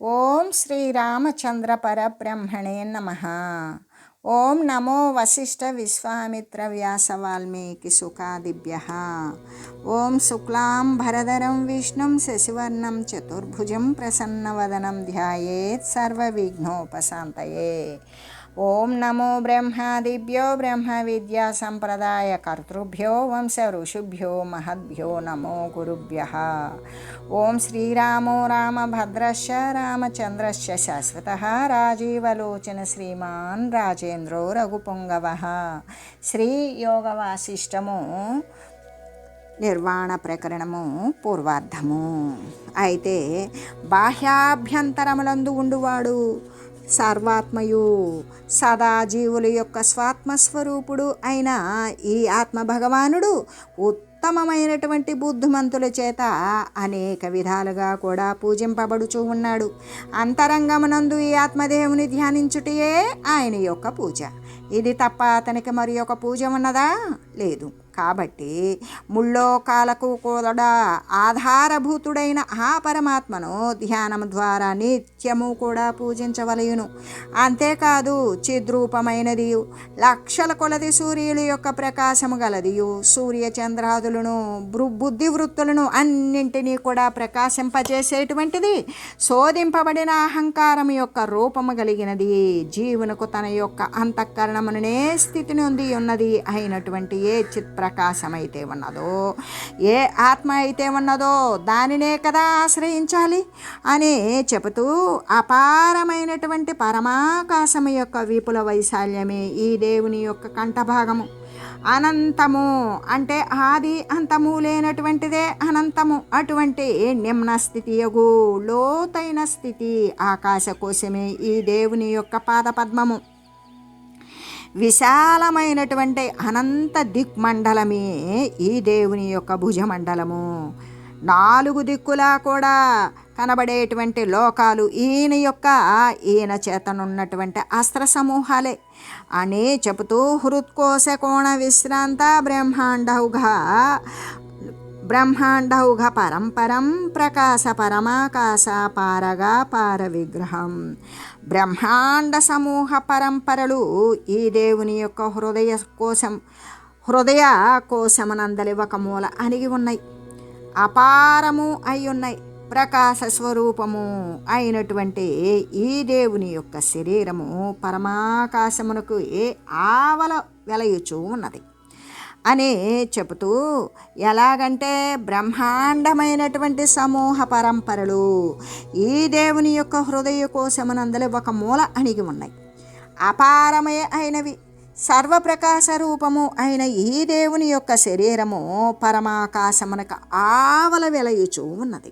ఓం శ్రీరామచంద్ర పరబ్రహ్మణే నమ ఓం నమో వశిష్ఠ విశ్వామిత్ర వ్యాస వాల్మీకి సుఖాదిభ్య ఓం శుక్లాం భరధరం విష్ణుం శశివర్ణం చతుర్భుజం ప్రసన్నవదనం ధ్యాయేత్ సర్వవిఘ్నోపశాంతయే ఓం నమో బ్రహ్మాదిభ్యో బ్రహ్మ విద్యా సంప్రదాయ కర్తృభ్యో వంశ ఋషుభ్యో మహద్భ్యో నమో గురుభ్య. ఓం శ్రీరామో రామభద్రశ రామచంద్రశ శాశ్వత రాజీవలోచన శ్రీమాన్ రాజేంద్రో రఘుపుంగవ. శ్రీ యోగవాసిష్టము నిర్వాణ ప్రకరణము పూర్వార్ధము. అయితే బాహ్యాభ్యంతరములందు ఉండువాడు. సర్వాత్మయు సదా జీవుల యొక్క స్వాత్మస్వరూపుడు అయిన ఈ ఆత్మ భగవానుడు ఉత్తమమైనటువంటి బుద్ధిమంతుల చేత అనేక విధాలుగా కూడా పూజింపబడుచూ ఉన్నాడు. అంతరంగమునందు ఈ ఆత్మదేవుని ధ్యానించుటయే ఆయన యొక్క పూజ. ఇది తప్ప అతనికి మరి ఒక పూజ ఉన్నదా? లేదు. కాబట్టి ముల్లోకాలకు కూడా ఆధారభూతుడైన ఆ పరమాత్మను ధ్యానం ద్వారా నిత్యము కూడా పూజించవలయును. అంతేకాదు చిద్రూపమైనది లక్షల కొలది సూర్యుల యొక్క ప్రకాశము గలదియు సూర్య చంద్రాదులను బుద్ధి వృత్తులను అన్నింటినీ కూడా ప్రకాశింపజేసేటువంటిది శోధింపబడిన అహంకారం యొక్క రూపము కలిగినది జీవునకు తన యొక్క అంతఃకరణమునే స్థితిని ఉంది ఉన్నది అయినటువంటి ఏ చిత్ర ప్రకాశమైతే ఉన్నదో ఏ ఆత్మ అయితే ఉన్నదో దానినే కదా ఆశ్రయించాలి అని చెబుతూ అపారమైనటువంటి పరమాకాశము యొక్క విపుల వైశాల్యమే ఈ దేవుని యొక్క కంఠభాగము. అనంతము అంటే ఆది అంతము లేనటువంటిదే అనంతము. అటువంటి నిమ్న స్థితి యగు లోతైన స్థితి ఆకాశ కోశమే ఈ దేవుని యొక్క పాదపద్మము. విశాలమైనటువంటి అనంత దిక్మండలమే ఈ దేవుని యొక్క భుజమండలము. నాలుగు దిక్కులా కూడా కనబడేటువంటి లోకాలు ఈయన యొక్క ఈయన చేతనున్నటువంటి అస్త్ర సమూహాలే అని చెబుతూ హృత్కోశ కోణ విశ్రాంత బ్రహ్మాండౌఘ బ్రహ్మాండౌఘ పరంపరం ప్రకాశ పరమాకాశ పారగా పార విగ్రహం బ్రహ్మాండ సమూహ పరంపరలు ఈ దేవుని యొక్క హృదయ కోశం హృదయ కోశమనందలి ఒక మూల అణిగి ఉన్నాయి. అపారము అయి ఉన్నాయి. ప్రకాశ స్వరూపము అయినటువంటి ఈ దేవుని యొక్క శరీరము పరమాకాశమునకు ఏ ఆవల వెలయుచూ ఉన్నది. అని చెబుతూ ఎలాగంటే బ్రహ్మాండమైనటువంటి సమూహ పరంపరలు ఈ దేవుని యొక్క హృదయ కోశమనందలి ఒక మూల అణిగి ఉన్నాయి. అపారమే అయినవి సర్వప్రకాశ రూపము అయిన ఈ దేవుని యొక్క శరీరము పరమాకాశమునకు ఆవల వెలయుచూ ఉన్నది.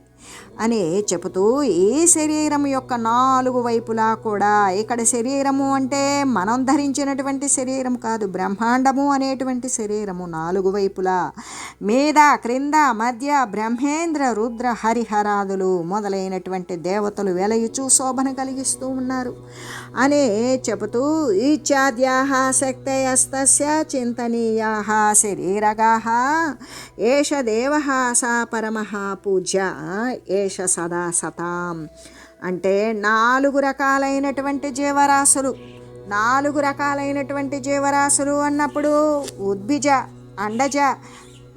అని చెబుతూ ఈ శరీరం యొక్క నాలుగు వైపులా కూడా ఇక్కడ శరీరము అంటే మనం ధరించినటువంటి శరీరం కాదు బ్రహ్మాండము అనేటువంటి శరీరము నాలుగు వైపులా. మీద క్రింద మధ్య బ్రహ్మేంద్ర రుద్ర హరిహరాదులు మొదలైనటువంటి దేవతలు వెలయుచు శోభను కలిగిస్తూ ఉన్నారు. అని చెబుతూ ఈచ్చాద్యాహ శక్తయస్తస్య చింతనీయా శరీరగా ఏష దేవ సా పరమ పూజ్య ఏష సదా సతాం. అంటే నాలుగు రకాలైనటువంటి జీవరాశులు. నాలుగు రకాలైనటువంటి జీవరాశులు అన్నప్పుడు ఉద్భిజ అండజ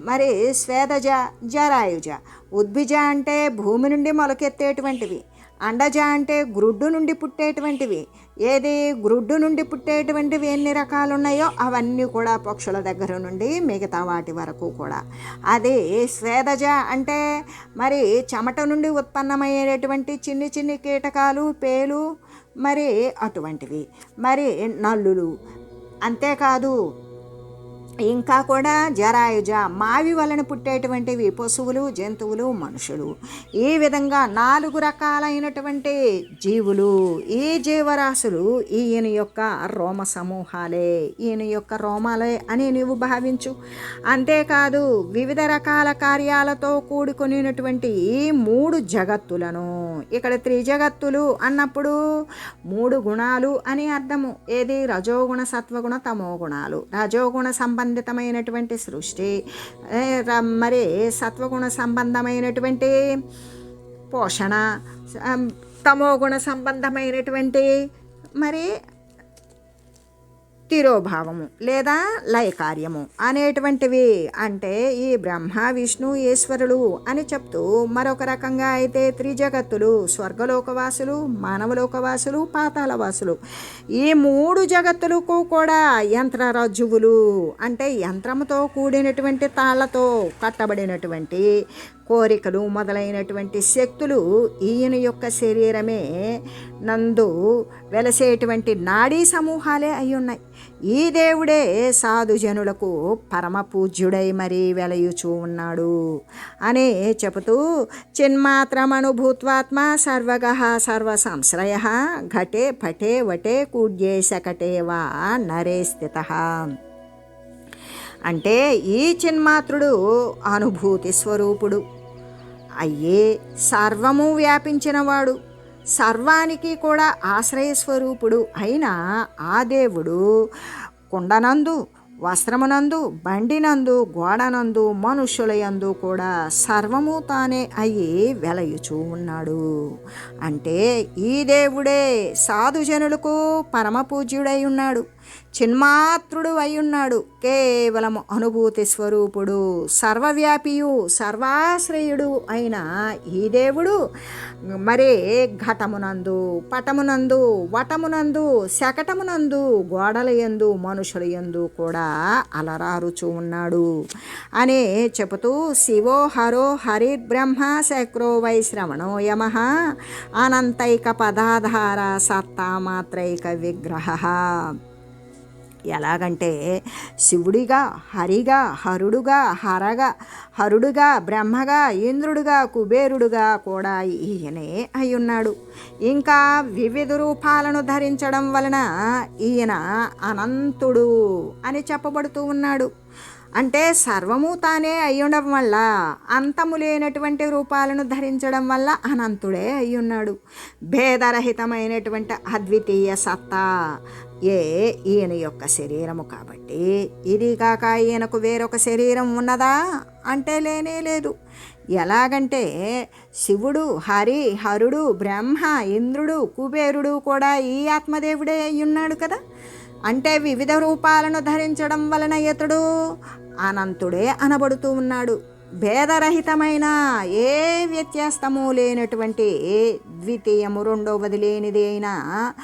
మరి స్వేదజ జరాయుజ. ఉద్భిజ అంటే భూమి నుండి మొలకెత్తేటువంటివి. అండజ అంటే గ్రుడ్డు నుండి పుట్టేటువంటివి. ఏది గ్రుడ్డు నుండి పుట్టేటువంటివి ఎన్ని రకాలు ఉన్నాయో అవన్నీ కూడా పక్షుల దగ్గర నుండి మిగతా వాటి వరకు కూడా. అది స్వేదజ అంటే మరి చెమట నుండి ఉత్పన్నమయ్యేటువంటి చిన్ని చిన్ని కీటకాలు పేలు మరి అటువంటివి. మరి నల్లులు. అంతేకాదు ఇంకా కూడా జరాయుజ మావి వలన పుట్టేటువంటివి పశువులు జంతువులు మనుషులు. ఈ విధంగా నాలుగు రకాలైనటువంటి జీవులు ఈ జీవరాశులు ఈయన యొక్క రోమ సమూహాలే ఈయన యొక్క రోమాలే అని నీవు భావించు. అంతేకాదు వివిధ రకాల కార్యాలతో కూడుకునేటువంటి ఈ మూడు జగత్తులను. ఇక్కడ త్రిజగత్తులు అన్నప్పుడు మూడు గుణాలు అని అర్థము. ఏది? రజోగుణ సత్వగుణ తమో గుణాలు రజోగుణ సంబంధ సంబంధితమైనటువంటి సృష్టి. మరి సత్వగుణ సంబంధమైనటువంటి పోషణ తమోగుణ సంబంధమైనటువంటి మరి తిరోభావము లేదా లయకార్యము అనేటువంటివి. అంటే ఈ బ్రహ్మ విష్ణు ఈశ్వరులు అని చెప్తూ మరొక రకంగా అయితే త్రిజగత్తులు స్వర్గలోకవాసులు మానవలోకవాసులు పాతాళవాసులు. ఈ మూడు జగత్తులకు కూడా యంత్రరజ్జువులు అంటే యంత్రముతో కూడినటువంటి తాళ్ళతో కట్టబడినటువంటి కోరికలు మొదలైనటువంటి శక్తులు ఈయన యొక్క శరీరమే నందు వెలసేటువంటి నాడీ సమూహాలే అయి ఉన్నాయి ఈ దేవుడే సాధుజనులకు పరమపూజ్యుడై మరీ వెలయుచూ ఉన్నాడు అని చెబుతూ చిన్మాత్రమనుభూత్వాత్మ సర్వగ సర్వ సంశ్రయ ఘటే పటే వటే కూడ్యే శకటే వా నరే స్థిత. అంటే ఈ చిన్మాత్రుడు అనుభూతి స్వరూపుడు. అయ్యే సర్వము వ్యాపించినవాడు. సర్వానికి కూడా ఆశ్రయ స్వరూపుడు అయిన ఆ దేవుడు కుండనందు వస్త్రమునందు బండినందు గోడనందు మనుషులయందు కూడా సర్వము తానే అయి వెలయుచూ ఉన్నాడు. అంటే ఈ దేవుడే సాధుజనులకు పరమపూజ్యుడై ఉన్నాడు. చిన్మాత్రుడు అయ్యున్నాడు. కేవలము అనుభూతి స్వరూపుడు సర్వవ్యాపియు సర్వాశ్రయుడు అయిన ఈ దేవుడు. మరే ఘటమునందు పటమునందు వటమునందు శకటమునందు గోడల ఎందు మనుషుల ఎందు కూడా అలరారుచూ ఉన్నాడు. అనే చెబుతూ శివో హరో హరిర్బ్రహ్మ శక్రో వైశ్రవణో యమ అనంతైక పదాధార సత్తామాత్రైక విగ్రహ. ఎలాగంటే శివుడిగా హరిగా హరుడుగా హరగా హరుడుగా బ్రహ్మగా ఇంద్రుడుగా కుబేరుడుగా కూడా ఈయనే అయి ఉన్నాడు ఇంకా వివిధ రూపాలను ధరించడం వలన ఈయన అనంతుడు అని చెప్పబడుతూ ఉన్నాడు. అంటే సర్వము తానే అయ్యుండడం వల్ల అంతము లేనటువంటి రూపాలను ధరించడం వల్ల అనంతుడే అయ్యున్నాడు. భేదరహితమైనటువంటి అద్వితీయ సత్తా ఏ ఈయన యొక్క శరీరము కాబట్టి. ఇది కాక ఈయనకు వేరొక శరీరం ఉన్నదా? అంటే లేనే లేదు. ఎలాగంటే శివుడు హరి హరుడు బ్రహ్మ ఇంద్రుడు కుబేరుడు కూడా ఈ ఆత్మదేవుడే అయ్యున్నాడు కదా. అంటే వివిధ రూపాలను ధరించడం వలన ఇతడు అనంతుడే అనబడుతూ ఉన్నాడు. భేదరహితమైన ఏ వ్యత్యాస్తము లేనటువంటి ద్వితీయము రెండవది లేనిది అయినా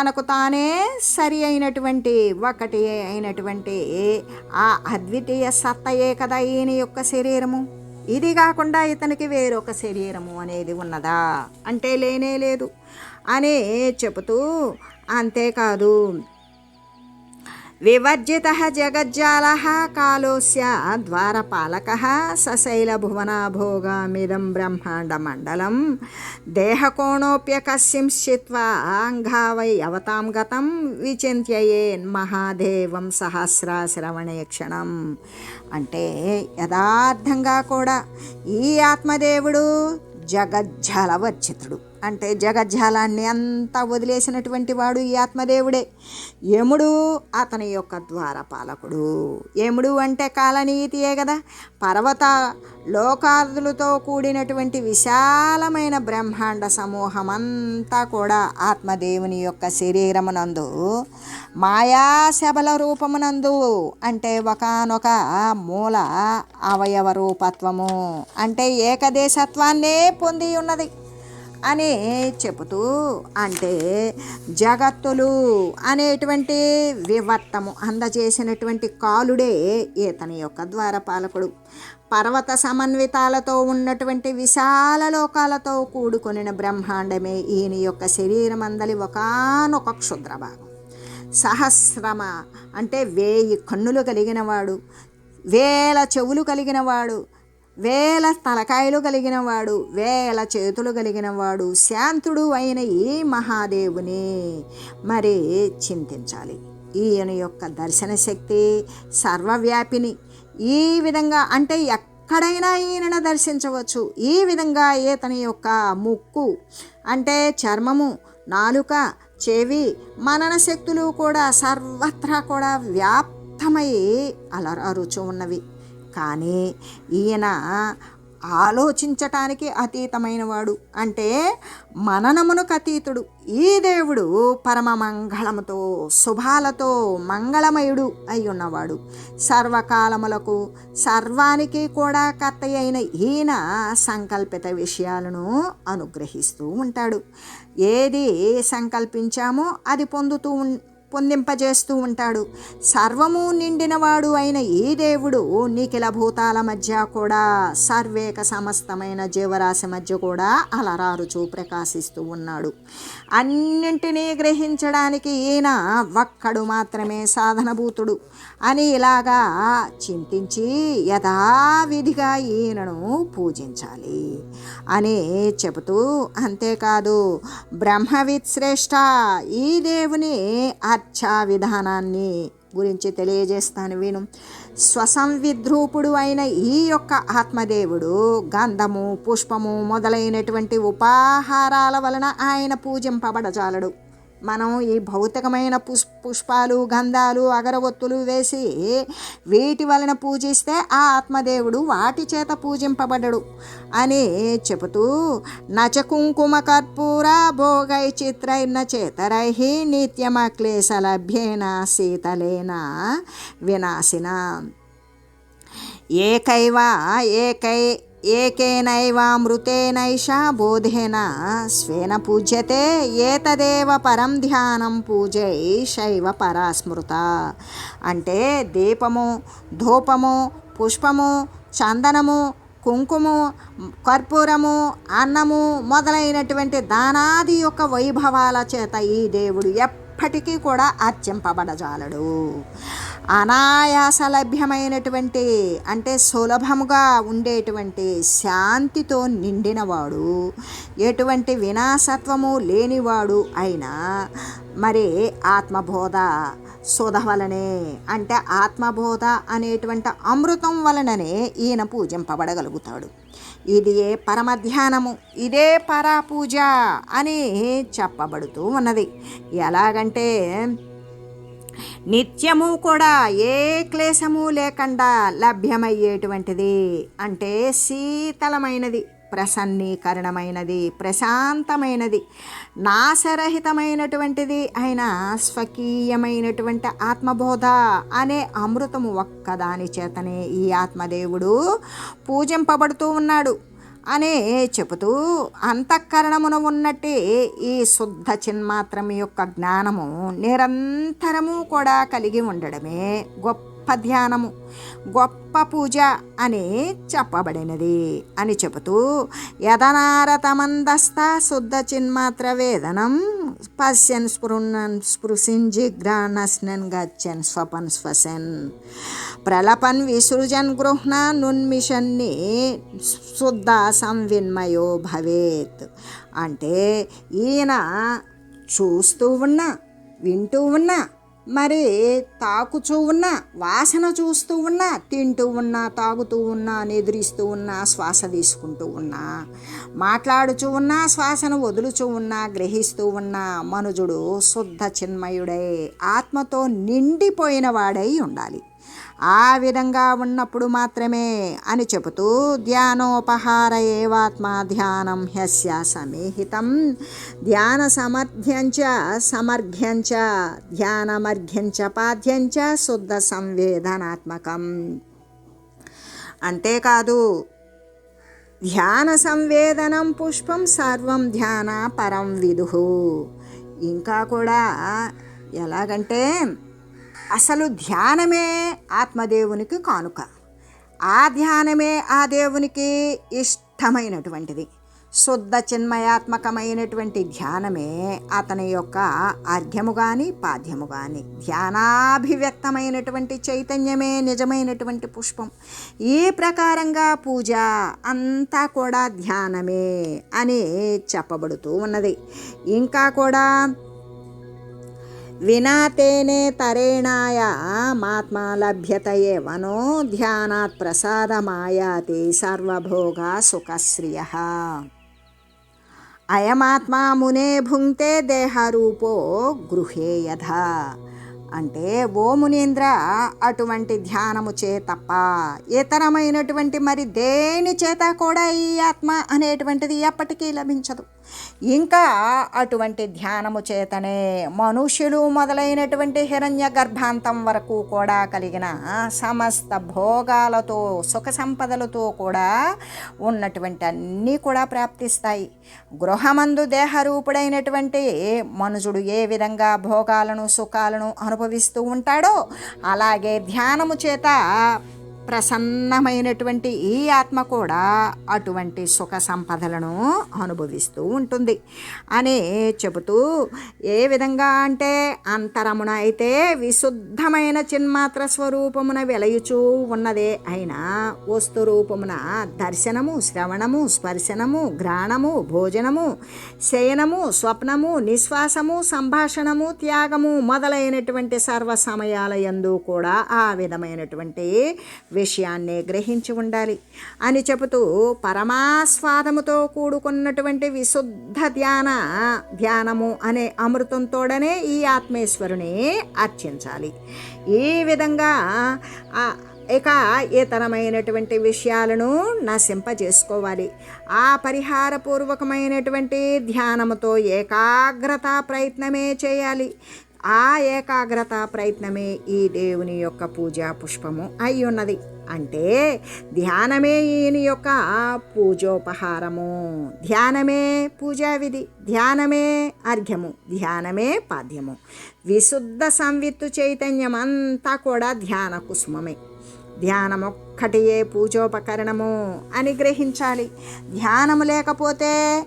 తనకు తానే సరి అయినటువంటి ఒకటి అయినటువంటి ఆ అద్వితీయ సత్తయే కదా ఈయన యొక్క శరీరము. ఇది కాకుండా ఇతనికి వేరొక శరీరము అనేది ఉన్నదా? అంటే లేనే లేదు. అనే చెబుతూ అంతేకాదు వివర్జిత జగజ్జాల కాలోస్య ద్వారపాలక సశైలభువనాభోగామిదం బ్రహ్మాండమండలం. దేహకోణోప్యకశింశిత్వా అంగావై అవతాం గతం విచింత్యయేన్ మహాదేవం సహస్రశ్రవణే క్షణం. అంటే యథార్థంగా కూడా ఈ ఆత్మదేవుడు జగజ్జలవర్జితుడు. అంటే జగజ్జాలాన్ని అంతా వదిలేసినటువంటి వాడు ఈ ఆత్మదేవుడే. యముడు అతని యొక్క ద్వారపాలకుడు. యముడు అంటే కాలనీతియే కదా. పర్వత లోకాదులతో కూడినటువంటి విశాలమైన బ్రహ్మాండ సమూహం అంతా కూడా ఆత్మదేవుని యొక్క శరీరమునందు మాయా శబల రూపమునందు అంటే ఒకనొక మూల అవయవ రూపత్వము. అంటే ఏకదేశత్వాన్నే పొంది ఉన్నది అని చెబుతూ అంటే జగత్తులు అనేటువంటి వివర్తము అందజేసినటువంటి కాలుడే ఈతని యొక్క ద్వారపాలకుడు. పర్వత సమన్వితాలతో ఉన్నటువంటి విశాల లోకాలతో కూడుకొనిన బ్రహ్మాండమే ఈయన యొక్క శరీరం అందలి ఒకనొక క్షుద్ర భాగం. సహస్రమ అంటే వేయి కన్నులు కలిగినవాడు వేల చెవులు కలిగినవాడు వేల తలకాయలు కలిగిన వాడు వేల చేతులు కలిగిన వాడు శాంతుడు అయిన ఈ మహాదేవుని మరి చింతించాలి. ఈయన యొక్క దర్శన శక్తి సర్వవ్యాపిని. ఈ విధంగా అంటే ఎక్కడైనా ఈయనను దర్శించవచ్చు. ఈ విధంగా ఈతని యొక్క ముక్కు అంటే చర్మము నాలుక చెవి మనన శక్తులు కూడా సర్వత్రా కూడా వ్యాప్తమై అలరారుచు ఉన్నవి. కానీ ఈయన ఆలోచించటానికి అతీతమైనవాడు. అంటే మననమునకు అతీతుడు. ఈ దేవుడు పరమ మంగళముతో శుభాలతో మంగళమయుడు అయి ఉన్నవాడు సర్వకాలములకు సర్వానికి కూడా కర్త అయిన ఈయన సంకల్పిత విషయాలను అనుగ్రహిస్తూ ఉంటాడు. ఏది సంకల్పించామో అది పొందుతూ ఉం పొందింపజేస్తూ ఉంటాడు. సర్వము నిండినవాడు అయిన ఈ దేవుడు నిఖిల భూతాల మధ్య కూడా సర్వేక సమస్తమైన జీవరాశి మధ్య కూడా అలరారుచూ ప్రకాశిస్తూ ఉన్నాడు. అన్నింటినీ గ్రహించడానికి ఈయన ఒక్కడు మాత్రమే సాధనభూతుడు. అని ఇలాగా చింతించి యథావిధిగా ఈయనను పూజించాలి అని చెబుతూ అంతేకాదు బ్రహ్మవిత్ శ్రేష్ఠ ఈ దేవుని అర్చా విధానాన్ని గురించి తెలియజేస్తాను విను. స్వసంవిద్రూపుడు అయిన ఈ యొక్క ఆత్మదేవుడు గంధము పుష్పము మొదలైనటువంటి ఉపాహారాల వలన ఆయన పూజింపబడజాలడు. మనం ఈ భౌతికమైన పుష్ పుష్పాలు గంధాలు అగరవత్తులు వేసి వీటి వలన పూజిస్తే ఆ ఆత్మదేవుడు వాటి చేత పూజింపబడడు అని చెబుతూ నచ కుంకుమ కర్పూర భోగై చిత్రైన చేతరై నిత్యమక్లేశలభ్యేన శీతలేన వినాశిన. ఏకైవ ఏకై ఏకేనైవామృతేనైష బోధేన స్వేన పూజ్యతే ఏతదేవ పరం ధ్యానం పూజై శైవ పరాస్మృత. అంటే దీపము ధూపము పుష్పము చందనము కుంకుము కర్పూరము అన్నము మొదలైనటువంటి దానాది యొక్క వైభవాల చేత ఈ దేవుడు ఎప్పటికీ కూడా అర్చింపబడజాలడు. అనాయాస లభ్యమైనటువంటి అంటే సులభముగా ఉండేటువంటి శాంతితో నిండినవాడు ఎటువంటి వినాశత్వము లేనివాడు అయినా మరి ఆత్మబోధ సుధ వలనే అంటే ఆత్మబోధ అనేటువంటి అమృతం వలననే ఈయన పూజింపబడగలుగుతాడు. ఇది ఏ పరమధ్యానము ఇదే పరాపూజ అని చెప్పబడుతూ ఉన్నది. ఎలాగంటే నిత్యము కూడా ఏ క్లేశము లేకుండా లభ్యమయ్యేటువంటిది. అంటే శీతలమైనది ప్రసన్నీకరణమైనది ప్రశాంతమైనది నాశరహితమైనటువంటిది అయిన స్వకీయమైనటువంటి ఆత్మబోధ అనే అమృతము ఒక్కదాని చేతనే ఈ ఆత్మదేవుడు పూజింపబడుతూ ఉన్నాడు. అనే చెబుతూ అంతఃకరణమున ఉన్నట్టే ఈ శుద్ధ చిన్మాత్రం యొక్క జ్ఞానము నిరంతరము కూడా కలిగి ఉండడమే గొప్ప ధ్యానము గొప్ప పూజ అని చెప్పబడినది అని చెబుతూ యదనారతమందస్థ శుద్ధ చిన్మాత్ర వేదనం పశ్యన్ స్పృణన్ స్పృశిన్ జిగ్రానస్నన్ గచ్చన్ స్వపన్ స్వసన్ ప్రలపన్ విసృజన్ గృహ్ణ నున్మిషన్ని శుద్ధ సంవిన్మయో భవేత్. అంటే ఈయన చూస్తూ ఉన్నా వింటూ ఉన్నా మరి తాకుచూ ఉన్నా వాసన చూస్తూ ఉన్నా తింటూ ఉన్నా తాగుతూ ఉన్నా నిద్రిస్తూ ఉన్నా శ్వాస తీసుకుంటూ ఉన్నా మాట్లాడుచూ ఉన్నా శ్వాసను వదులుచూ ఉన్నా గ్రహిస్తూ ఉన్నా మనుజుడు శుద్ధ చిన్మయుడై. ఆత్మతో నిండిపోయిన వాడై ఉండాలి. ఆ విధంగా ఉన్నప్పుడు మాత్రమే అని చెబుతూ ధ్యానోపహార ఏవాత్మ ధ్యానం హ్యస్య సమేహితం. ధ్యాన సమర్థ్యంచ సమర్ఘ్యంచ ధ్యానమర్ఘ్యంచ పాధ్యంచ శుద్ధ సంవేదనాత్మకం. అంతేకాదు ధ్యాన సంవేదనం పుష్పం సర్వం ధ్యాన పరం విదుహు ఇంకా కూడా ఎలాగంటే అసలు ధ్యానమే ఆత్మదేవునికి కానుక. ఆ ధ్యానమే ఆ దేవునికి ఇష్టమైనటువంటిది. శుద్ధ చిన్మయాత్మకమైనటువంటి ధ్యానమే అతని యొక్క అర్ఘ్యము కానీ పాద్యము కానీ ధ్యానాభివ్యక్తమైనటువంటి చైతన్యమే నిజమైనటువంటి పుష్పం. ఈ ప్రకారంగా పూజ అంతా కూడా ధ్యానమే అని చెప్పబడుతూ ఉన్నది. ఇంకా కూడా వినాతేనే తరేణాయ మాత్మా లభ్యత వనో ధ్యానాత్ ప్రసాదమాయాతి సర్వభోగ సుఖశ్రియ అయమాత్మా మునే భుంక్తే దేహరూపో గృహే యథ అంటే ఓ మునీంద్ర అటువంటి ధ్యానము చే తప్ప ఇతరమైనటువంటి మరి దేని చేత కూడా ఈ ఆత్మ అనేటువంటిది ఎప్పటికీ లభించదు. ఇంకా అటువంటి ధ్యానము చేతనే మనుష్యులు మొదలైనటువంటి హిరణ్య గర్భాంతం వరకు కూడా కలిగిన సమస్త భోగాలతో సుఖ సంపదలతో కూడా ఉన్నటువంటి అన్నీ కూడా ప్రాప్తిస్తాయి. గృహమందు దేహరూపుడైనటువంటి మనుషుడు ఏ విధంగా భోగాలను సుఖాలను అనుభవిస్తూ ఉంటాడో అలాగే ధ్యానము చేత ప్రసన్నమైనటువంటి ఈ ఆత్మ కూడా అటువంటి సుఖ సంపదలను అనుభవిస్తూ ఉంటుంది. అని చెబుతూ ఏ విధంగా అంటే అంతరమున అయితే విశుద్ధమైన చిన్మాత్ర స్వరూపమున వెలయుచూ ఉన్నదే అయినా వస్తు రూపమున దర్శనము శ్రవణము స్పర్శనము గ్రాణము భోజనము శయనము స్వప్నము నిశ్వాసము సంభాషణము త్యాగము మొదలైనటువంటి సర్వ సమయాల యందు కూడా ఆ విధమైనటువంటి విషయాన్నే గ్రహించి ఉండాలి. అని చెబుతూ పరమాస్వాదముతో కూడుకున్నటువంటి విశుద్ధ ధ్యాన ధ్యానము అనే అమృతంతోడనే ఈ ఆత్మేశ్వరుని అర్చించాలి. ఈ విధంగా ఇక ఇతరమైనటువంటి విషయాలను నశింపజేసుకోవాలి. ఆ పరిహారపూర్వకమైనటువంటి ధ్యానముతో ఏకాగ్రత ప్రయత్నమే చేయాలి. ఆ ఏకాగ్రత ప్రయత్నమే ఈ దేవుని యొక్క పూజా పుష్పము అయి ఉన్నది. అంటే ధ్యానమే ఈయన యొక్క పూజోపహారము. ధ్యానమే పూజా విధి ధ్యానమే అర్ఘ్యము ధ్యానమే పాద్యము. విశుద్ధ సంవిత్తు చైతన్యం అంతా కూడా ధ్యాన కుసుమమే. ధ్యానమొక్కటియే పూజోపకరణము అని గ్రహించాలి. ధ్యానము లేకపోతే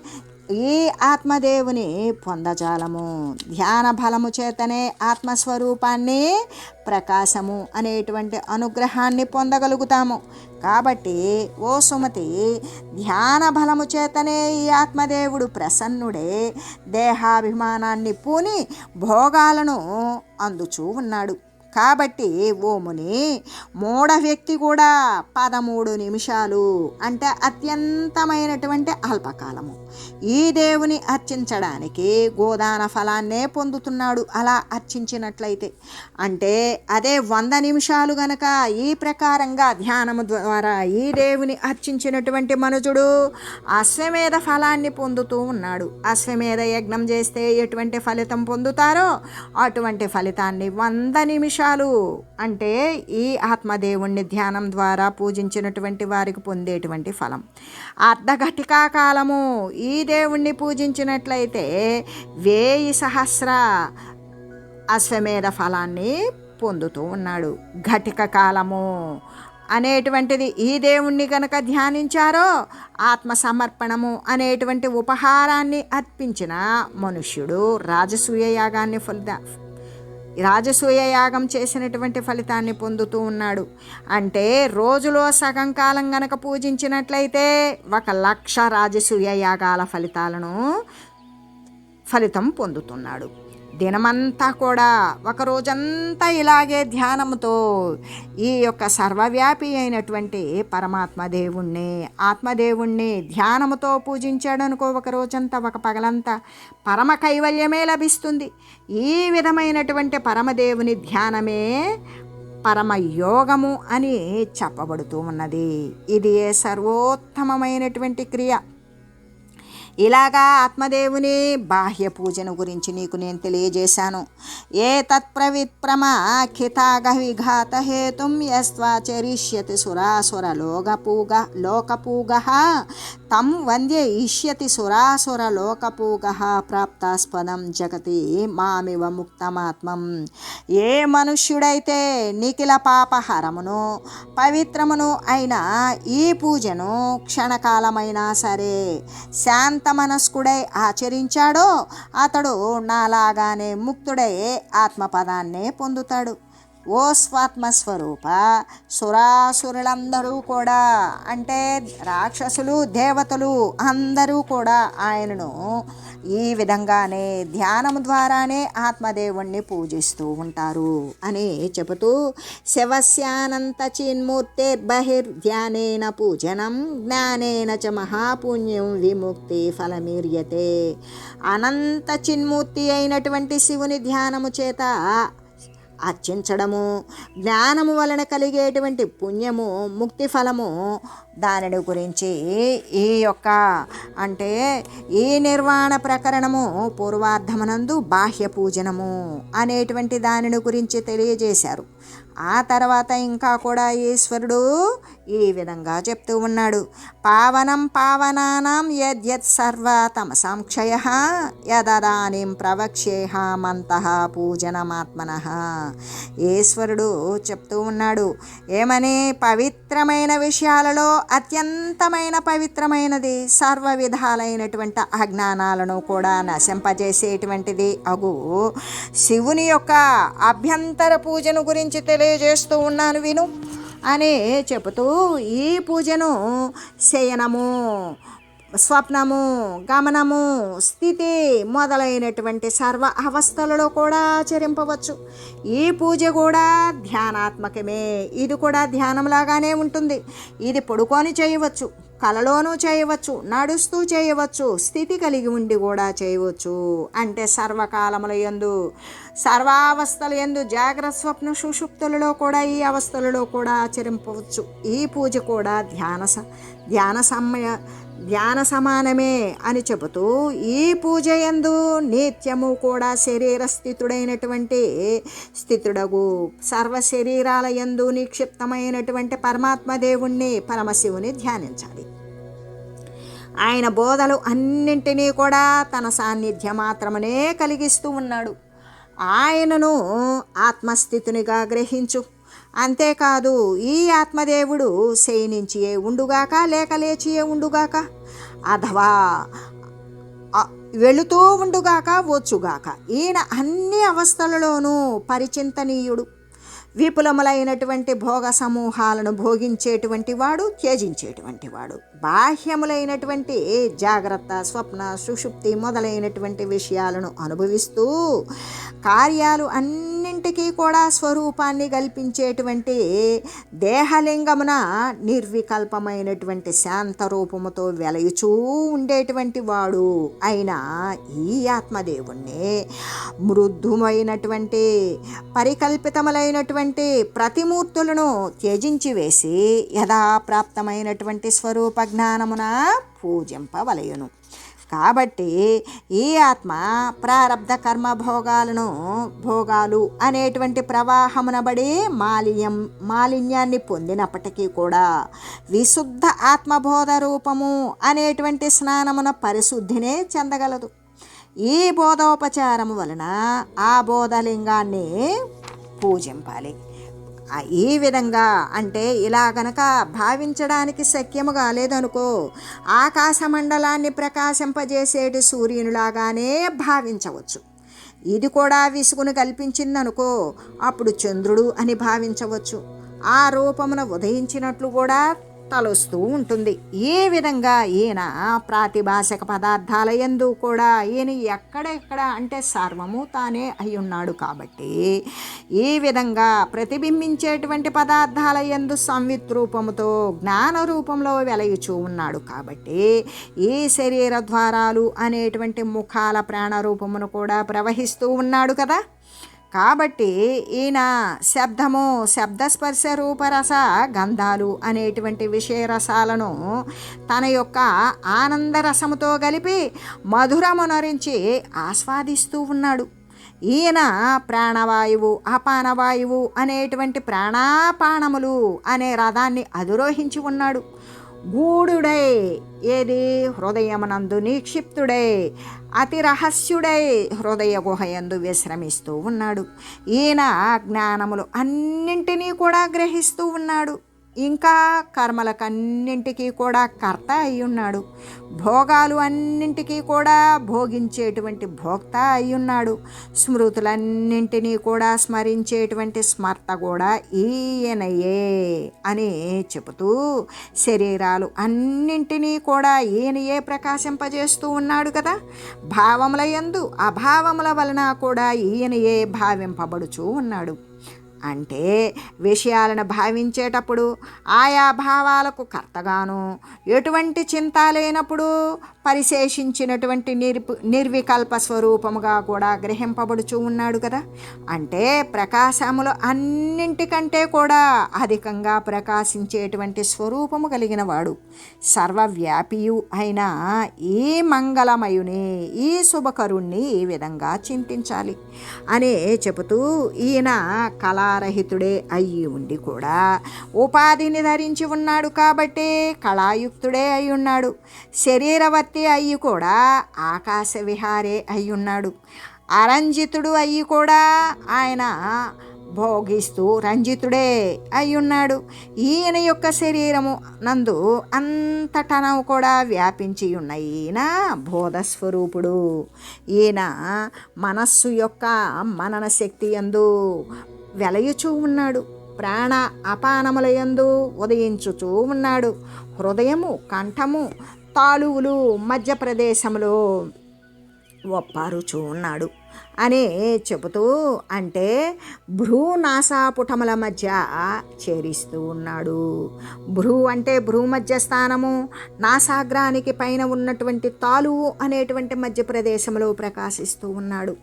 ఈ ఆత్మదేవుని పొందజాలము. ధ్యాన బలము చేతనే ఆత్మస్వరూపాన్ని ప్రకాశము అనేటువంటి అనుగ్రహాన్ని పొందగలుగుతాము. కాబట్టి ఓ సుమతి ధ్యాన బలము చేతనే ఈ ఆత్మదేవుడు ప్రసన్నుడే దేహాభిమానాన్ని పూని భోగాలను అందుచూ ఉన్నాడు. కాబట్టి ఓముని మూఢ వ్యక్తి కూడా పదమూడు నిమిషాలు అంటే అత్యంతమైనటువంటి అల్పకాలము. ఈ దేవుని అర్చించడానికి గోదాన ఫలాన్నే పొందుతున్నాడు అలా అర్చించినట్లయితే. అంటే అదే వంద నిమిషాలు గనక ఈ ప్రకారంగా ధ్యానము ద్వారా ఈ దేవుని అర్చించినటువంటి మనుజుడు అశ్వమేధ ఫలాన్ని పొందుతూ ఉన్నాడు. అశ్వమేధ యజ్ఞం చేస్తే ఎటువంటి ఫలితం పొందుతారో అటువంటి ఫలితాన్ని వంద నిమిషాలు అంటే ఈ ఆత్మదేవుణ్ణి ధ్యానం ద్వారా పూజించినటువంటి వారికి పొందేటువంటి ఫలం. అర్ధఘటికా కాలము ఈ దేవుణ్ణి పూజించినట్లయితే వేయి సహస్ర అశ్వమేధ ఫలాన్ని పొందుతూ ఉన్నాడు. ఘటిక కాలము అనేటువంటిది ఈ దేవుణ్ణి కనుక ధ్యానించారో ఆత్మ సమర్పణము అనేటువంటి ఉపహారాన్ని అర్పించిన మనుష్యుడు రాజసూయ యాగాన్ని ఫలిద రాజసూయ యాగం చేసినటువంటి ఫలితాన్ని పొందుతూ ఉన్నాడు. అంటే రోజులో సగం కాలం గనక పూజించినట్లయితే ఒక లక్ష రాజసూయ యాగాల ఫలితాలను ఫలితం పొందుతున్నాడు. దినమంతా కూడా ఒక రోజంతా ఇలాగే ధ్యానంతో ఈ యొక్క సర్వవ్యాపి అయినటువంటి పరమాత్మ దేవుణ్ణి ఆత్మదేవుణ్ణి ధ్యానముతో పూజించాడు అనుకో ఒక రోజంతా ఒక పగలంతా పరమ కైవల్యమే లభిస్తుంది. ఈ విధమైనటువంటి పరమదేవుని ధ్యానమే పరమయోగము అని చెప్పబడుతూ ఉన్నది. ఇది ఏ సర్వోత్తమమైనటువంటి క్రియ. ఇలాగా ఆత్మదేవుని బాహ్య పూజను గురించి నీకు నేను తెలియజేశాను. ఏ తత్ప్రవిత్రమాఖితాగ విఘాత హేతుం యస్వాచరిష్యతి సురాసుర లోకపూగ. లోకపూగ తం వంద్య ఇష్యతి సురాసుర లోకపూగ ప్రాప్తాస్పదం జగతి మామివ ముక్తమాత్మం. ఏ మనుష్యుడైతే నిఖిల పాపహరమును పవిత్రమును అయిన ఈ పూజను క్షణకాలమైనా సరే శాంత మనస్కుడై ఆచరించాడో అతడు నాలాగానే ముక్తుడై ఆత్మపదాన్నే పొందుతాడు. ఓ స్వాత్మస్వరూప సురాసురులందరూ కూడా అంటే రాక్షసులు దేవతలు అందరూ కూడా ఆయనను ఈ విధంగానే ధ్యానం ద్వారానే ఆత్మదేవుణ్ణి పూజిస్తూ ఉంటారు అని చెబుతూ శివస్యానంత చిన్మూర్తి బహిర్ధ్యానేన పూజనం జ్ఞానేన చ మహాపుణ్యం విముక్తి ఫలమీర్యతే. అనంత చిన్మూర్తి అయినటువంటి శివుని ధ్యానము చేత అర్చించడము జ్ఞానము వలన కలిగేటువంటి పుణ్యము ముక్తి ఫలము దానిని గురించి ఈ యొక్క అంటే ఈ నిర్వాణ ప్రకరణము పూర్వార్ధమనందు బాహ్య పూజనము అనేటువంటి దానిని గురించి తెలియజేశారు. ఆ తర్వాత ఇంకా కూడా ఈశ్వరుడు ఈ విధంగా చెప్తూ ఉన్నాడు. పావనం పావనానాం యద్యత్ సర్వ తమసాం క్షయ యదదానిం ప్రవక్ష్యేహామంత పూజనమాత్మన. ఈశ్వరుడు చెప్తూ ఉన్నాడు ఏమని పవిత్రమైన విషయాలలో అత్యంతమైన పవిత్రమైనది సర్వ విధాలైనటువంటి అజ్ఞానాలను కూడా నశింపజేసేటువంటిది. అగు శివుని యొక్క అభ్యంతర పూజను గురించి తెలియజేస్తూ ఉన్నాను విను అని చెబుతూ ఈ పూజను శయనము స్వప్నము గమనము స్థితి మొదలైనటువంటి సర్వ అవస్థలలో కూడా ఆచరింపవచ్చు. ఈ పూజ కూడా ధ్యానాత్మకమే. ఇది కూడా ధ్యానంలాగానే ఉంటుంది. ఇది పడుకొని చేయవచ్చు. కలలోనూ చేయవచ్చు నడుస్తూ చేయవచ్చు స్థితి కలిగి ఉండి కూడా చేయవచ్చు అంటే సర్వకాలముల ఎందు సర్వావస్థల ఎందు జాగ్రత్త స్వప్న సుషుప్తులలో కూడా ఈ అవస్థలలో కూడా ఆచరింపవచ్చు. ఈ పూజ కూడా ధ్యాన స ధ్యాన సమయ ధ్యాన సమానమే అని చెబుతూ ఈ పూజ ఎందు నిత్యము కూడా శరీర స్థితుడైనటువంటి స్థితుడగు. సర్వ శరీరాల ఎందు నిక్షిప్తమైనటువంటి పరమాత్మ దేవుణ్ణి పరమశివుని ధ్యానించాలి. ఆయన బోధలు అన్నింటినీ కూడా తన సాన్నిధ్యం మాత్రమనే కలిగిస్తూ ఉన్నాడు. ఆయనను ఆత్మస్థితునిగా గ్రహించు. అంతేకాదు ఈ ఆత్మదేవుడు శయనించియే ఉండుగాక లేక లేచియే ఉండుగాక అథవా వెళుతూ ఉండుగాక వచ్చుగాక. ఈయన అన్ని అవస్థలలోనూ పరిచింతనీయుడు. విపులములైనటువంటి భోగ సమూహాలను భోగించేటువంటి వాడు త్యజించేటువంటి వాడు. బాహ్యములైనటువంటి జాగ్రత్త స్వప్న సుషుప్తి మొదలైనటువంటి విషయాలను అనుభవిస్తూ కార్యాలు అన్నింటికీ కూడా స్వరూపాన్ని కల్పించేటువంటి దేహలింగమున నిర్వికల్పమైనటువంటి శాంత రూపముతో వెలయుచూ ఉండేటువంటి వాడు అయిన ఈ ఆత్మదేవుణ్ణి. మృదుమైనటువంటి పరికల్పితములైనటువంటి ప్రతిమూర్తులను త్యజించి వేసి యథాప్రాప్తమైనటువంటి స్వరూప జ్ఞానమున పూజింపవలయును కాబట్టి ఈ ఆత్మ ప్రారబ్ధ కర్మ భోగాలను భోగాలు అనేటువంటి ప్రవాహమునబడి మాలిన్యం మాలిన్యాన్ని పొందినప్పటికీ కూడా విశుద్ధ ఆత్మబోధ రూపము అనేటువంటి స్నానమున పరిశుద్ధినే చెందగలదు. ఈ బోధోపచారము వలన ఆ బోధలింగాన్ని పూజింపాలి. ఈ విధంగా అంటే ఇలా గనక భావించడానికి శక్యము కాలేదనుకో ఆకాశ మండలాన్ని ప్రకాశింపజేసేటి సూర్యునిలాగానే భావించవచ్చు. ఇది కూడా విసుగును కల్పించిందనుకో అప్పుడు చంద్రుడు అని భావించవచ్చు. ఆ రూపమున ఉదయించినట్లు కూడా తలొస్తూ ఉంటుంది. ఏ విధంగా ఈయన ప్రాతిభాషక పదార్థాల ఎందు కూడా ఈయన ఎక్కడెక్కడ అంటే సర్వము తానే అయి ఉన్నాడు కాబట్టి ఈ విధంగా ప్రతిబింబించేటువంటి పదార్థాల ఎందు సంవిత్ రూపముతో జ్ఞాన రూపంలో వెలయుచూ ఉన్నాడు కాబట్టి ఈ శరీర ద్వారాలు అనేటువంటి ముఖాల ప్రాణరూపమును కూడా ప్రవహిస్తూ ఉన్నాడు కదా. కాబట్టి ఈయన శబ్దము శబ్దస్పర్శ రూపరస గంధాలు అనేటువంటి విషయ రసాలను తన యొక్క ఆనందరసముతో కలిపి మధురమునరించి ఆస్వాదిస్తూ ఉన్నాడు. ఈయన ప్రాణవాయువు అపానవాయువు అనేటువంటి ప్రాణాపానములు అనే రథాన్ని అధిరోహించి ఉన్నాడు. గూడుడై ఏది? హృదయమునందు నిక్షిప్తుడై అతి రహస్యుడై హృదయ గుహయందు విశ్రమిస్తూ ఉన్నాడు. ఈయన జ్ఞానములు అన్నింటినీ కూడా గ్రహిస్తూ ఉన్నాడు. ఇంకా కర్మలకన్నింటికీ కూడా కర్త అయి ఉన్నాడు భోగాలు అన్నింటికీ కూడా భోగించేటువంటి భోక్త అయి ఉన్నాడు స్మృతులన్నింటినీ కూడా స్మరించేటువంటి స్మర్త కూడా ఈయనయే అని చెబుతూ శరీరాలు అన్నింటినీ కూడా ఈయనయే ప్రకాశింపజేస్తూ ఉన్నాడు కదా. భావముల ఎందు అభావముల వలన కూడా ఈయనయే భావింపబడుచూ ఉన్నాడు. అంటే విషయాలను భావించేటప్పుడు ఆయా భావాలకు కర్తగాను ఎటువంటి చింత లేనప్పుడు పరిశేషించినటువంటి నిర్పు నిర్వికల్ప స్వరూపముగా కూడా గ్రహింపబడుచు ఉన్నాడు కదా. అంటే ప్రకాశములు అన్నింటికంటే కూడా అధికంగా ప్రకాశించేటువంటి స్వరూపము కలిగిన వాడు. సర్వవ్యాపియు అయిన ఈ మంగళమయుని ఈ శుభకరుణ్ణి ఈ విధంగా చింతించాలి. అనే చెబుతూ ఈయన కళ కళారహితుడే అయ్యి ఉండి కూడా ఉపాధిని ధరించి ఉన్నాడు కాబట్టి కళాయుక్తుడే అయి ఉన్నాడు. శరీరవర్తి అయ్యి కూడా ఆకాశ విహారే అయి ఉన్నాడు. అరంజితుడు అయ్యి కూడా ఆయన భోగిస్తూ రంజితుడే అయి ఉన్నాడు. ఈయన యొక్క శరీరము నందు అంతటనం కూడా వ్యాపించి ఉన్న ఈయన బోధస్వరూపుడు. ఈయన మనస్సు యొక్క మనన శక్తి ఎందు వెలయుచూ ఉన్నాడు. ప్రాణ అపానముల యందు ఉదయించుచూ ఉన్నాడు. హృదయము కంఠము తాలువులు మధ్యప్రదేశములో ఒప్పారుచూ ఉన్నాడు. అనే చెబుతూ అంటే భ్రూ నాసాపుటముల మధ్య చేరిస్తూ ఉన్నాడు. భ్రూ అంటే భ్రూ మధ్య స్థానము నాసాగ్రానికి పైన ఉన్నటువంటి తాలువు అనేటువంటి మధ్య ప్రదేశంలో ప్రకాశిస్తూ ఉన్నాడు.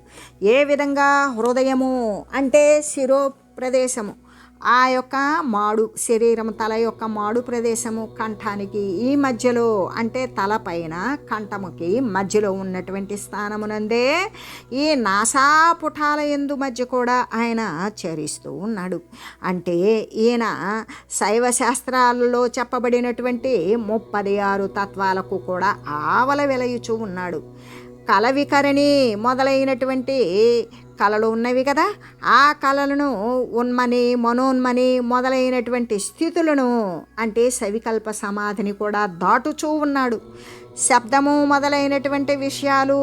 ఏ విధంగా? హృదయము అంటే శిరో ప్రదేశము ఆ యొక్క మాడు శరీరం తల యొక్క మాడు ప్రదేశము కంఠానికి ఈ మధ్యలో అంటే తల పైన కంఠముకి మధ్యలో ఉన్నటువంటి స్థానమునందే ఈ నాసాపుటాల ఎందు మధ్య కూడా ఆయన చరిస్తూ ఉన్నాడు. అంటే ఈయన శైవ శాస్త్రాలలో చెప్పబడినటువంటి ముప్పది ఆరు తత్వాలకు కూడా ఆవల వెలయుచూ ఉన్నాడు. కలవికరణి మొదలైనటువంటి కళలు ఉన్నవి కదా ఆ కళలను ఉన్మని మనోన్మని మొదలైనటువంటి స్థితులను అంటే సవికల్ప సమాధిని కూడా దాటుచూ ఉన్నాడు. శబ్దము మొదలైనటువంటి విషయాలు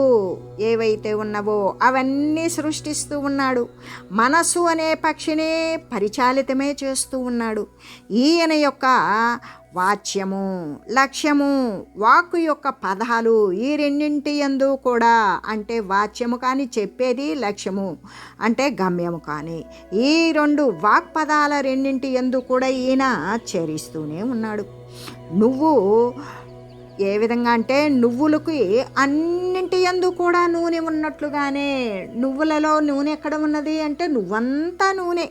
ఏవైతే ఉన్నవో అవన్నీ సృష్టిస్తూ ఉన్నాడు. మనస్సు అనే పక్షిని పరిచాలితమే చేస్తూ ఉన్నాడు. ఈయన యొక్క వాచ్యము లక్ష్యము వాక్కు యొక్క పదాలు ఈ రెండింటి ఎందు కూడా అంటే వాచ్యము కానీ చెప్పేది లక్ష్యము అంటే గమ్యము కానీ. ఈ రెండు వాక్ పదాల రెండింటి ఎందు కూడా ఈయన చరిస్తూనే ఉన్నాడు. నువ్వు ఏ విధంగా అంటే నువ్వులకి అన్నింటి ఎందు కూడా నూనె ఉన్నట్లుగానే నువ్వులలో నూనె ఎక్కడ ఉన్నది అంటే నువ్వంతా నూనె.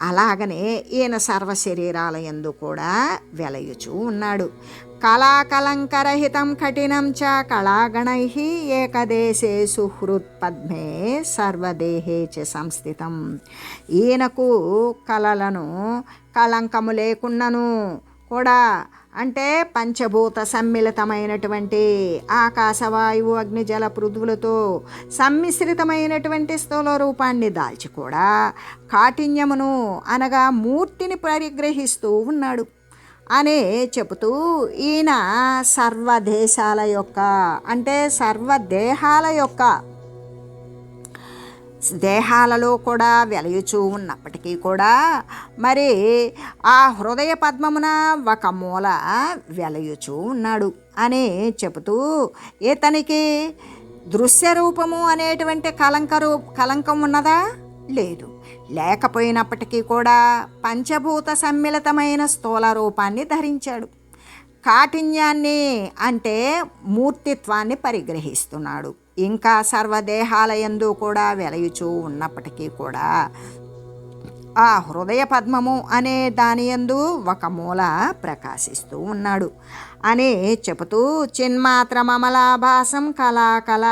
అలాగనే ఈయన సర్వ శరీరాల ఎందు కూడా వెలయుచూ ఉన్నాడు. కళాకలంకరహితం కఠినం చ కళాగణై ఏకదేశే సుహృత్ పద్మే సర్వదేహే చ సంస్థితం. ఈయనకు కళలను కళంకము లేకున్నను కూడా అంటే పంచభూత సమ్మిళితమైనటువంటి ఆకాశవాయువు అగ్నిజల పృథువులతో సమ్మిశ్రితమైనటువంటి స్థూల రూపాన్ని దాల్చి కూడా కాఠిన్యమును అనగా మూర్తిని పరిగ్రహిస్తూ ఉన్నాడు. అనే చెబుతూ ఈయన సర్వదేశాల యొక్క అంటే సర్వదేహాల యొక్క దేహాలలో కూడా వెలయుచూ ఉన్నప్పటికీ కూడా మరి ఆ హృదయ పద్మమున ఒక మూల వెలయుచూ ఉన్నాడు అని చెబుతూ ఇతనికి దృశ్య రూపము అనేటువంటి కలంక రూ కలంకం ఉన్నదా? లేదు. లేకపోయినప్పటికీ కూడా పంచభూత సమ్మిళితమైన స్థూల రూపాన్ని ధరించాడు. కాఠిన్యాన్ని అంటే మూర్తిత్వాన్ని పరిగ్రహిస్తున్నాడు. ఇంకా సర్వదేహాలయందు కూడా వెలయుచూ ఉన్నప్పటికీ కూడా ఆ హృదయ పద్మము అనే దాని యందు ఒక మూల ప్రకాశిస్తూ ఉన్నాడు. అని చెబుతూ చిన్మాత్రమమలాభాసం కళాకళ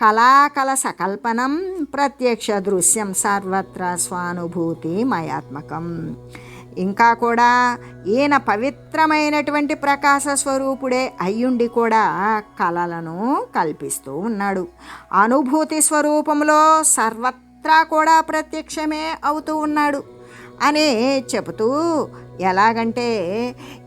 కళాకళ సకల్పనం ప్రత్యక్ష దృశ్యం సర్వత్ర స్వానుభూతి మయాత్మకం ఇంకా కూడా ఈయన పవిత్రమైనటువంటి ప్రకాశ స్వరూపుడే అయ్యుండి కూడా కళలను కల్పిస్తూ ఉన్నాడు. అనుభూతి స్వరూపంలో సర్వత్రా కూడా ప్రత్యక్షమే అవుతూ ఉన్నాడు. అని చెబుతూ ఎలాగంటే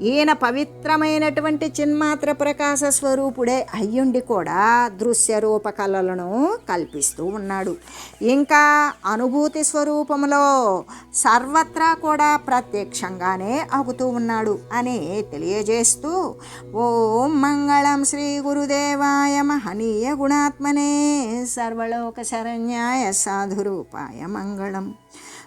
ఈయన పవిత్రమైనటువంటి చిన్మాత్ర ప్రకాశ స్వరూపుడే అయ్యుండి కూడా దృశ్య రూప కళలను కల్పిస్తూ ఉన్నాడు. ఇంకా అనుభూతి స్వరూపంలో సర్వత్రా కూడా ప్రత్యక్షంగానే అవుతూ ఉన్నాడు అని తెలియజేస్తూ ఓం మంగళం శ్రీ గురుదేవాయ మహనీయ గుణాత్మనే సర్వలోక శరణ్యాయ సాధురూపాయ మంగళం.